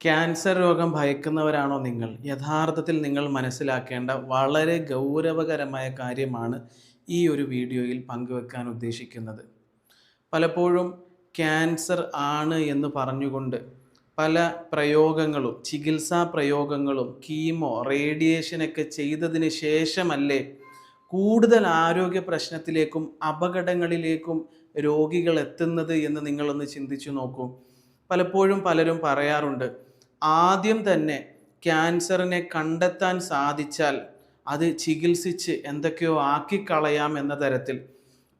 Cancer രോഗം ഭയക്കുന്നവരാണോ നിങ്ങൾ? യഥാർത്ഥത്തിൽ നിങ്ങൾ മനസ്സിലാക്കേണ്ട വളരെ ഗൗരവകരമായ കാര്യമാണ് ഈ ഒരു വീഡിയോയിൽ പങ്കുവെക്കാൻ ഉദ്ദേശിക്കുന്നത്. പലപ്പോഴും ക്യാൻസർ ആണ് എന്ന് പറഞ്ഞുകൊണ്ട് പല പ്രയോഗങ്ങളും ചികിത്സാ പ്രയോഗങ്ങളും കീമോ റേഡിയേഷനൊക്കെ ചെയ്തതിന് ശേഷമല്ലേ കൂടുതൽ ആരോഗ്യ പ്രശ്നത്തിലേക്കും അപകടങ്ങളിലേക്കും രോഗികൾ എത്തുന്നത് എന്ന് നിങ്ങളൊന്ന് ചിന്തിച്ചു നോക്കൂ. പലപ്പോഴും പലരും പറയാറുണ്ട് ആദ്യം തന്നെ ക്യാൻസറിനെ കണ്ടെത്താൻ സാധിച്ചാൽ അത് ചികിത്സിച്ച് എന്തൊക്കെയോ ആക്കിക്കളയാം എന്ന തരത്തിൽ.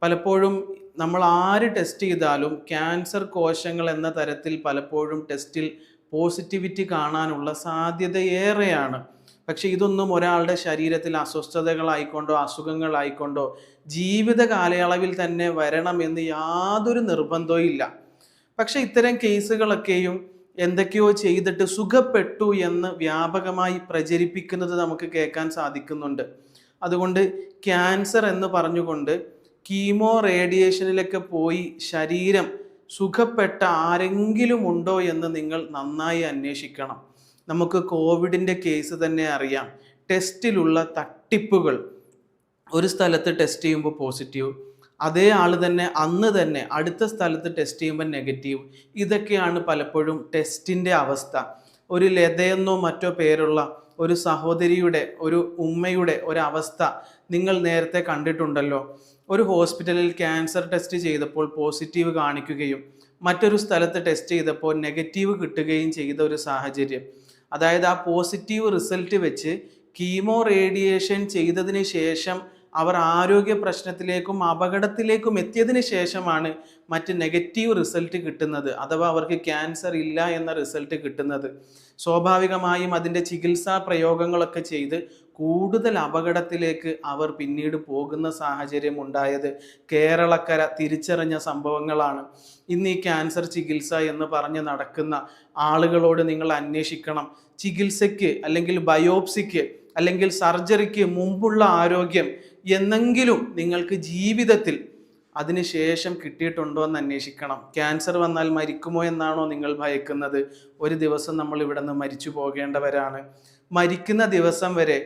പലപ്പോഴും നമ്മൾ ആര് ടെസ്റ്റ് ചെയ്താലും ക്യാൻസർ കോശങ്ങൾ എന്ന തരത്തിൽ പലപ്പോഴും ടെസ്റ്റിൽ പോസിറ്റിവിറ്റി കാണാനുള്ള സാധ്യത ഏറെയാണ്. പക്ഷെ ഇതൊന്നും ഒരാളുടെ ശരീരത്തിൽ അസ്വസ്ഥതകളായിക്കൊണ്ടോ അസുഖങ്ങളായിക്കൊണ്ടോ ജീവിത കാലയളവിൽ തന്നെ വരണമെന്ന് യാതൊരു നിർബന്ധവും ഇല്ല പക്ഷെ ഇത്തരം കേസുകളൊക്കെയും എന്തൊക്കെയോ ചെയ്തിട്ട് സുഖപ്പെട്ടു എന്ന് വ്യാപകമായി പ്രചരിപ്പിക്കുന്നത് നമുക്ക് കേൾക്കാൻ സാധിക്കുന്നുണ്ട്. അതുകൊണ്ട് ക്യാൻസർ എന്ന് പറഞ്ഞുകൊണ്ട് കീമോ റേഡിയേഷനിലൊക്കെ പോയി ശരീരം സുഖപ്പെട്ട ആരെങ്കിലും ഉണ്ടോ എന്ന് നിങ്ങൾ നന്നായി അന്വേഷിക്കണം. നമുക്ക് കോവിഡിന്റെ കേസ് തന്നെ അറിയാം. ടെസ്റ്റിലുള്ള തട്ടിപ്പുകൾ. ഒരു സ്ഥലത്ത് ടെസ്റ്റ് ചെയ്യുമ്പോൾ പോസിറ്റീവ് അതേ ആൾ തന്നെ അന്ന് തന്നെ അടുത്ത സ്ഥലത്ത് ടെസ്റ്റ് ചെയ്യുമ്പോൾ നെഗറ്റീവ് ഇതൊക്കെയാണ് പലപ്പോഴും ടെസ്റ്റിന്റെ അവസ്ഥ. ഒരു ലതയെന്നോ മറ്റോ പേരുള്ള ഒരു സഹോദരിയുടെ ഒരു ഉമ്മയുടെ ഒരവസ്ഥ നിങ്ങൾ നേരത്തെ കണ്ടിട്ടുണ്ടല്ലോ. ഒരു ഹോസ്പിറ്റലിൽ ക്യാൻസർ ടെസ്റ്റ് ചെയ്തപ്പോൾ പോസിറ്റീവ് കാണിക്കുകയും മറ്റൊരു സ്ഥലത്ത് ടെസ്റ്റ് ചെയ്തപ്പോൾ നെഗറ്റീവ് കിട്ടുകയും ചെയ്ത ഒരു സാഹചര്യം. അതായത് ആ പോസിറ്റീവ് റിസൾട്ട് വെച്ച് കീമോ റേഡിയേഷൻ ചെയ്തതിന് ശേഷം അവർ ആരോഗ്യ പ്രശ്നത്തിലേക്കും അപകടത്തിലേക്കും എത്തിയതിന് ശേഷമാണ് മറ്റ് നെഗറ്റീവ് റിസൾട്ട് കിട്ടുന്നത്. അഥവാ അവർക്ക് ക്യാൻസർ ഇല്ല എന്ന റിസൾട്ട് കിട്ടുന്നത്. സ്വാഭാവികമായും അതിന്റെ ചികിത്സാ പ്രയോഗങ്ങളൊക്കെ ചെയ്ത് കൂടുതൽ അപകടത്തിലേക്ക് അവർ പിന്നീട് പോകുന്ന സാഹചര്യം ഉണ്ടായത് കേരളക്കര തിരിച്ചറിഞ്ഞ സംഭവങ്ങളാണ്. ഇന്ന് ഈ ക്യാൻസർ ചികിത്സ എന്ന് പറഞ്ഞ് നടക്കുന്ന ആളുകളോട് നിങ്ങൾ അന്വേഷിക്കണം. ചികിത്സയ്ക്ക് അല്ലെങ്കിൽ ബയോപ്സിക്ക് അല്ലെങ്കിൽ സർജറിക്ക് മുമ്പുള്ള ആരോഗ്യം എന്നെങ്കിലും നിങ്ങൾക്ക് ജീവിതത്തിൽ അതിനുശേഷം കിട്ടിയിട്ടുണ്ടോ എന്ന് അന്വേഷിക്കണം. ക്യാൻസർ വന്നാൽ മരിക്കുമോ എന്നാണോ നിങ്ങൾ ഭയക്കുന്നത്. ഒരു ദിവസം നമ്മൾ ഇവിടെ നിന്ന് മരിച്ചു പോകേണ്ടവരാണ്. മരിക്കുന്ന ദിവസം വരെ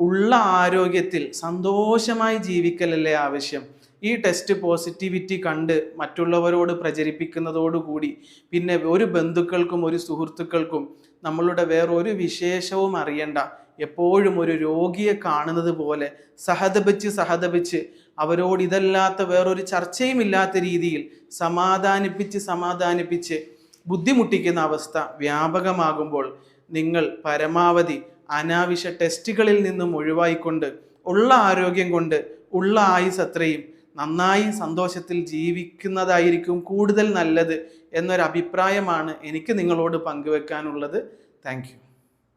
ഉള്ള ആരോഗ്യത്തിൽ സന്തോഷമായി ജീവിക്കലല്ലേ ആവശ്യം. ഈ ടെസ്റ്റ് പോസിറ്റിവിറ്റി കണ്ട് മറ്റുള്ളവരോട് പ്രചരിപ്പിക്കുന്നതോടുകൂടി പിന്നെ ഒരു ബന്ധുക്കൾക്കും ഒരു സുഹൃത്തുക്കൾക്കും നമ്മളുടെ വേറൊരു വിശേഷവും അറിയണ്ട. എപ്പോഴും ഒരു രോഗിയെ കാണുന്നത് പോലെ സഹതപിച്ച് സഹതപിച്ച് അവരോട് ഇതല്ലാത്ത വേറൊരു ചർച്ചയും ഇല്ലാത്ത രീതിയിൽ സമാധാനിപ്പിച്ച് സമാധാനിപ്പിച്ച് ബുദ്ധിമുട്ടിക്കുന്ന അവസ്ഥ വ്യാപകമാകുമ്പോൾ നിങ്ങൾ പരമാവധി അനാവശ്യ ടെസ്റ്റുകളിൽ നിന്നും ഒഴിവായിക്കൊണ്ട് ഉള്ള ആരോഗ്യം കൊണ്ട് ഉള്ള ആയുസ് അത്രയും നന്നായി സന്തോഷത്തിൽ ജീവിക്കുന്നതായിരിക്കും കൂടുതൽ നല്ലത് എന്നൊരു അഭിപ്രായമാണ് എനിക്ക് നിങ്ങളോട് പങ്കുവെക്കാനുള്ളത്. താങ്ക്